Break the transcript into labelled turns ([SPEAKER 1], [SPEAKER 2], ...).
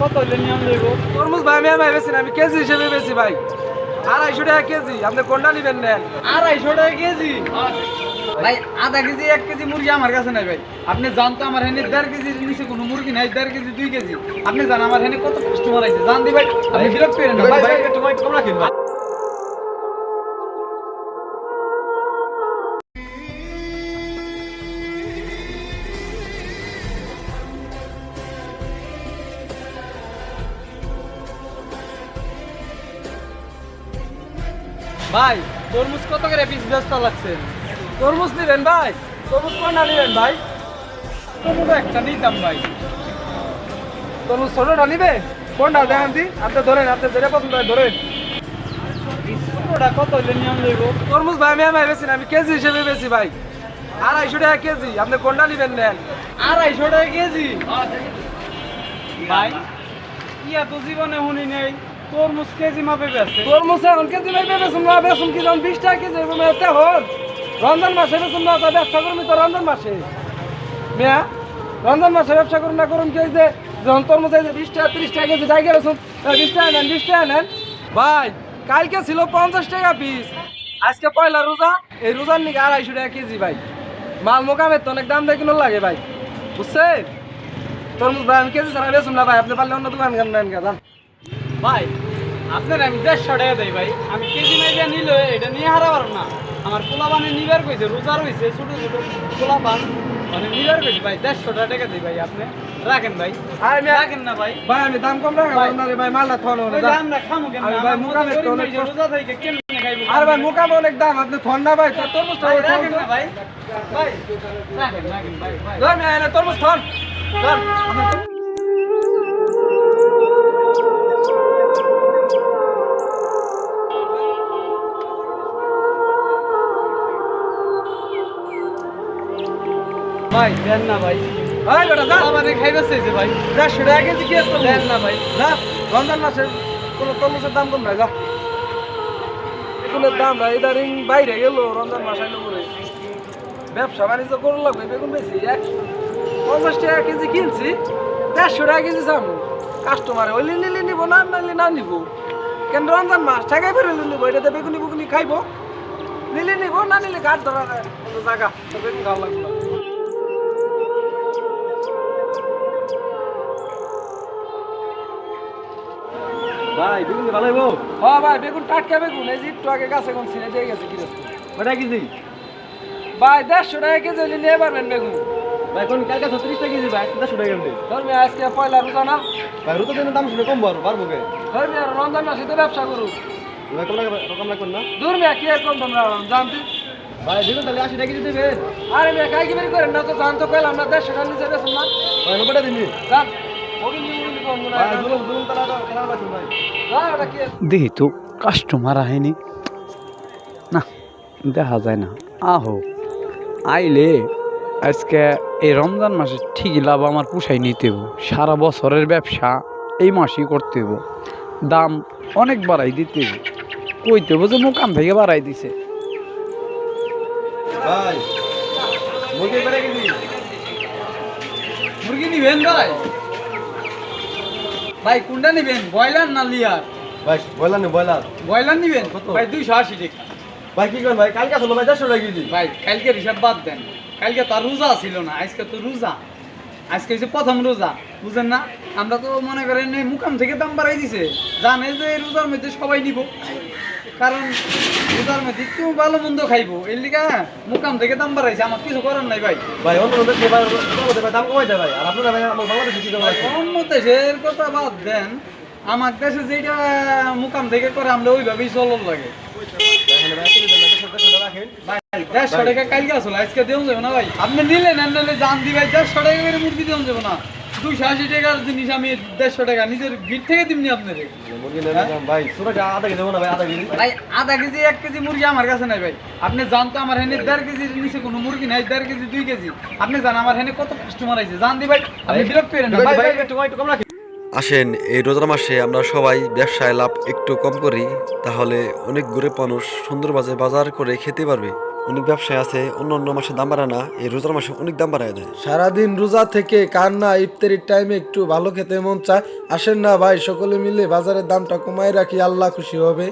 [SPEAKER 1] কত হইলে নিয়ম লইব?
[SPEAKER 2] তরমুজ ভাই আমি আমি বেশি না আমি কেজি হিসেবে বেশি ভাই। আড়াইশো টাকা কেজি আপনি কোনটা নেবেন নেন?
[SPEAKER 1] আড়াইশো টাকা কেজি। ভাই আধা কেজি এক কেজি মুরগি আমার কাছে নাই ভাই। আপনি জান তো আমার হেনে দেড় কেজি নিচে কোনো মুরগি নাই দেড় কেজি দুই কেজি। আপনি জান আমার হেনে কত কাস্টমার আছে জান দি ভাই আপনি বিরক্ত করেন না। ভাই ভাই একটু কম রাখেন ভাই। ভাই, তরমুজ কত করে পিস ব্যস্ত লাগছে?
[SPEAKER 2] তরমুজ নেবেন ভাই? তরমুজ কোনটা নেবেন ভাই?
[SPEAKER 1] তরমুজ একটা নিতাম ভাই।
[SPEAKER 2] তরমুজ ছোটটা নিবে? কোনটা দেখান দি? আপনি ধরেন, আপনি যেটা পছন্দ হয় ধরেন।
[SPEAKER 1] কত হইলে
[SPEAKER 2] তরমুজ ভাই, আমি আমি বেশি আমি কেজি হিসেবে বেশি ভাই। আড়াইশো টাকা কেজি, আপনি কোনটা নেবেন নেন?
[SPEAKER 1] আড়াইশো টাকা কেজি? ভাই, ইয়া তো জীবনে শুনি নেই। কেজি মাপে
[SPEAKER 2] কেজি কি বিশ টাকা কেজি না ব্যবসা ব্যবসা করুন না, করুন যে টাকা কেজি নেন ভাই, কালকে ছিল পঞ্চাশ টাকা পিস। আজকে পয়লা রোজা, এই রোজার নিকে আড়াইশো টাকা কেজি ভাই। মাল মোকামের তো অনেক দাম দিয়ে লাগে ভাই। বুঝছেন? তরমুজ ভাই, আমি কেজি ছাড়া বেসুন না ভাই, আপনি পারলে অন্য দোকান
[SPEAKER 1] ভাই আপনার আমি দেড়শো টাকা দেই ভাই। আমি কেজি মাইজা নিলে এটা নিয়ে হারা পারব না। আমার পোলা বানে নিবার কইছে রোজার হইছে ছোট ছোট পোলা পান মানে নিবার কইছে ভাই দেড়শো টাকা দিই ভাই আপনি রাখেন ভাই।
[SPEAKER 2] আরে মেয়া
[SPEAKER 1] রাখেন না ভাই।
[SPEAKER 2] ভাই আমি দাম কম রাখা পারব না রে ভাই মালটা থন
[SPEAKER 1] ওই যে। আমরা খামু কেন
[SPEAKER 2] আমি ভাই মোকামে তো অনেক
[SPEAKER 1] রোজা থেকে কেমনে খাইবো?
[SPEAKER 2] আরে ভাই মোকামে অনেক দাম আপনি থন না ভাই তোর তরমুজ থন
[SPEAKER 1] রাখেন না ভাই। ভাই রাখেন রাখেন ভাই ভাই।
[SPEAKER 2] ধর মেয়া এনে তরমুজ থন। ধর।
[SPEAKER 1] ভাই দেন না ভাই।
[SPEAKER 2] ভাই বেটা যা।
[SPEAKER 1] আমাদের খাইবার চাইছে ভাই।
[SPEAKER 2] দেড়শো টাকা কেজি কি আছে।
[SPEAKER 1] দেন না ভাই।
[SPEAKER 2] যা রমজান মাসে কোনো তরমুজের দাম কম নাই যা। এগুলোর দাম ভাই ইদারিং বাইরে গেল রমজান মাস আইলো করে ব্যবসা বাণিজ্য করুন লাগবে বেগুন বেশি এক পঞ্চাশ টাকা কেজি কিনছি দেড়শো টাকা কেজি চামু। কাস্টমারে ওই নিলে নিব না নাইলে না নিব। কেন রমজান মাস টাকাই ফেরে নিব এটাতে বেগুনি বেগুনি খাইবো। নিলে নিব না নিলে গাছ ধরা জায়গা বেগুন খাওয়া লাগবে
[SPEAKER 1] ভাই বেগুন ভালো হইবো?
[SPEAKER 2] হ্যাঁ ভাই বেগুন টাটকা বেগুন। এই যে একটু আগে গাছে কোন ছিঁড়ে দিয়ে গেছে গৃহস্থ
[SPEAKER 1] ওটা কেজি?
[SPEAKER 2] ভাই দেড়শো টাকা কেজি হলে নিয়ে পারবেন বেগুন।
[SPEAKER 1] ভাই কোন কালকে ছত্রিশ টাকা কেজি? ভাই দেড়শো টাকা কেমন
[SPEAKER 2] ধর্মে আজকে পয়লা রোজা না?
[SPEAKER 1] ভাই রুতো দিনের দাম শুনে কম পারব পারব কে?
[SPEAKER 2] ধর্মে আর রমজান মাসে তো ব্যবসা
[SPEAKER 1] ভাই কম লাগে কম না?
[SPEAKER 2] ধর্মে কি আর কম তোমরা জানতে
[SPEAKER 1] ভাই বেগুন তাহলে আশি টাকা কেজি দেবে।
[SPEAKER 2] আরে মেয়ে কাই কি বেরি করেন না তো জানতো পেলাম না দেড়শো টাকা নিচে বেসুন না।
[SPEAKER 1] ভাই নব্বইটা দিনই
[SPEAKER 2] জান। ওগুলি ওগুলি কম না
[SPEAKER 1] ভাই জুলুম জুলুম তারা তারা পাচ্ছেন ভাই
[SPEAKER 2] জান ওটা কি
[SPEAKER 3] দেখি তো কাস্টমার আহেনি। না, দেখা যায় না। আহো, আইলে আজকে এই রমজান মাসে ঠিকই লাভ আমার পুষাই নিতে সারা বছরের ব্যবসা এই মাসেই করতে হইব। দাম অনেক বাড়াই দিতে হইব। কইতে হইব যে মোকাম থেকে বাড়াই দিছে।
[SPEAKER 1] মুরগি নিবেন ভাই কোনটা নেবেন? ব্রয়লার না লিয়ার?
[SPEAKER 4] ভাই ব্রয়লার নেই ব্রয়লার।
[SPEAKER 1] ব্রয়লার নেবেন?
[SPEAKER 4] কত?
[SPEAKER 1] ভাই দুইশো আশি টাকা।
[SPEAKER 4] ভাই কি করেন ভাই? কালকে আসলো ভাই দেড়শো টাকা কেজি।
[SPEAKER 1] ভাই কালকে হিসাব বাদ দেন। কালকে তো আর রোজা ছিল না আজকে তো রোজা। আজকে হচ্ছে প্রথম রোজা বুঝেন না? আমরা তো মনে করেন এই মুকাম থেকে দাম বাড়াই দিছে। জানে যে এই রোজার মধ্যে সবাই নিব। কারণ মধ্যে একটু ভালো মন্দ খাইবো। এর লিগা মুকাম থেকে দাম বাড়াইছে আমার কিছু করার নাই ভাই।
[SPEAKER 4] ভাই দেশে ভাই দাম কমাই দেয় ভাই। আর আপনারা ভাই আমার বাংলাদেশে কি
[SPEAKER 1] অন্য দেশের কথা বাদ দেন আমার দেশে যেটা মুকাম থেকে করে আমরা ওইভাবেই চলন লাগে।
[SPEAKER 4] দেড়শো টাকা
[SPEAKER 1] কালকে আসলো আজকে দেওয়া যাবে না ভাই। আপনি নিলেন নিলে জান দি ভাই দেড়শো টাকা করে মুরগি দেওয়া যাবে না। আশি টাকার জিনিস আমি দেড়শো টাকা নিজের ভিড় থেকে দিমনি আপনাদের
[SPEAKER 4] মুরগি নেন না ভাই। ছোটো আধা কেজি দেবো না ভাই আধা কেজি।
[SPEAKER 1] ভাই আধা কেজি এক কেজি মুরগি আমার কাছে নাই ভাই। আপনি জানতো আমার হেনে দেড় কেজির নিচে কোনো মুরগি নাই দেড় কেজি দুই কেজি। আপনি জান আমার হেনে কত কাস্টমার আছে জান দি ভাই আপনি বিরক্ত করেন না।
[SPEAKER 4] ভাই
[SPEAKER 1] ভাই
[SPEAKER 4] ভাই
[SPEAKER 1] ভাই
[SPEAKER 4] একটু একটু কম রাখেন
[SPEAKER 5] আসেন এই রোজার মাসে আমরা সবাই ব্যবসায় লাভ একটু কম করি তাহলে অনেক গরিব মানুষ সুন্দরবাজার বাজার করে খেতে পারবে। অনেক ব্যবসায় আছে অন্য অন্য মাসে দাম বাড়ায় না, এই রোজার মাসে অনেক দাম বাড়ায় দেয়।
[SPEAKER 6] সারাদিন রোজা থেকে কান্না, ইফতারির টাইমে একটু ভালো খেতে মন চায়। আসেন না ভাই, সকলে মিলে বাজারের দামটা কমায় রাখি, আল্লাহ খুশি হবে।